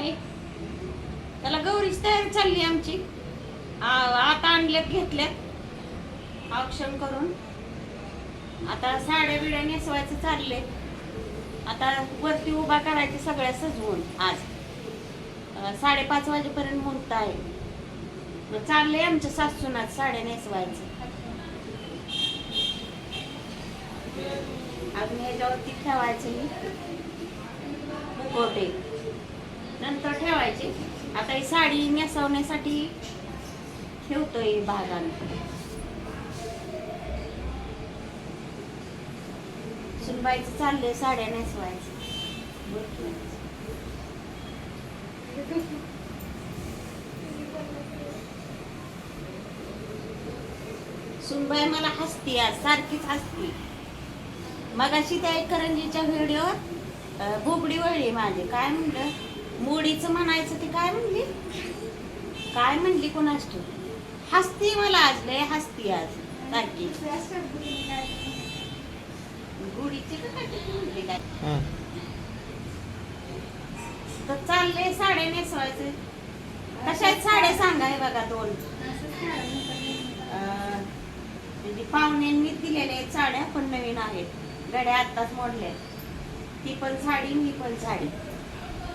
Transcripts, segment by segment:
आहे. त्याला गौरीच तयारी चालली आमची. आ- आता आणल्यात घेतल्यात. ऑप्शन करून. आता साड्या बिड्या नेसवायचं चालले आता वरती उभा करायचे सगळ्या सजवून आज. साडेपाच वाजेपर्यंत मुहूर्त आहे. मग चाललंय आमच्या सासून आज साड्या नेसवायचं. अजून ह्याच्यावरती ठेवायचं ही नंतर ठेवायचे. आता ही साडी नेसवण्यासाठी ठेवतोय भागाने. सुनबाईचं चाललंय साड्या नेसवायचं. सुनबाई मला हसती आज सारखीच हसती. मगाशी त्या एक करंजीच्या व्हिडिओवर भोपडी वळली माझी. काय म्हणलं? मोडीचं म्हणायचं ती काय म्हणली? काय म्हणली कोणास तू? हसती मला आज लय हसती आज. सारखी म्हणली काय. तर चाललंय साड्या नेसवायचे. कशा साड्या सांगा हे बघा दोन. म्हणजे पाहुण्यांनी दिलेल्या आहेत साड्या पण नवीन आहेत. गड्या आत्ताच मोडल्या ती पण साडी मी पण साडी.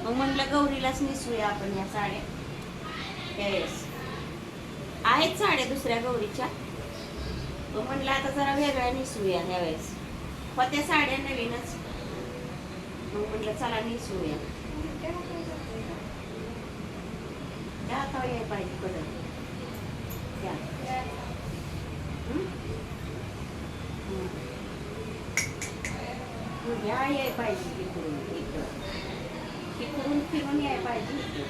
मग म्हणलं गौरीलाच नेसूया आपण या साड्या. त्यावेळेस आहेत साड्या दुसऱ्या गौरीच्या? मग म्हणलं आता जरा वेगळ्या नेसूया यावेळेस होत्या साड्या नवीनच. मग म्हटलं चला नेसूया. आता पाहिजे कडं त्या. या याय पाहिजे तिकडून इकडं तिकडून फिरून याय पाहिजे.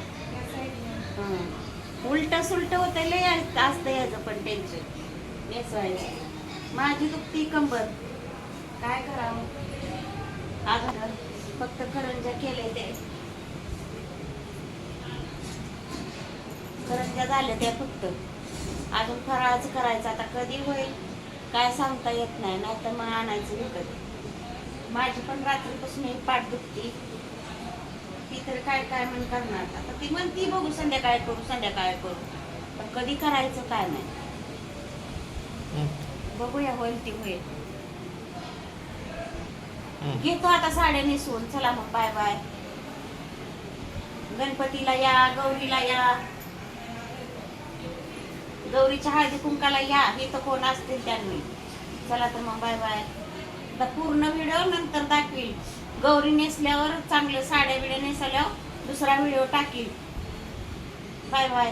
हं. उलट सुलट होत लय असतं याचं पण टेन्शन नेसवायचं माझी दुखती कंबर. काय करावं? अगं फक्त करंजा केले ते. करंजा झाल्या त्या फक्त. अजून फराळाचं करायचं आता कधी होईल काय सांगता येत नाही. नाही तर मग आणायचं विकत. माझी पण रात्रीपासून एक पाठ दुखती. तर काय काय म्हण करणार आता ती म्हणती बघू संध्याकाळी करू संध्याकाळी करू. पण कधी करायचं काय नाही. बघूया होईल ती होईल. घेतो आता साड्या नेसवून चला मग बाय बाय. गणपतीला या गौरीला या. गौरीच्या हळदी कुंकाला या. हे तर कोण असतील त्यांनी. चला तर मग बाय बाय. पूर्ण व्हिडिओ नंतर दाखवील. गौरी नेसल्यावर चांगलं साड्या बिड्या नेसल्यावर दुसरा व्हिडिओ टाकील. Bye bye.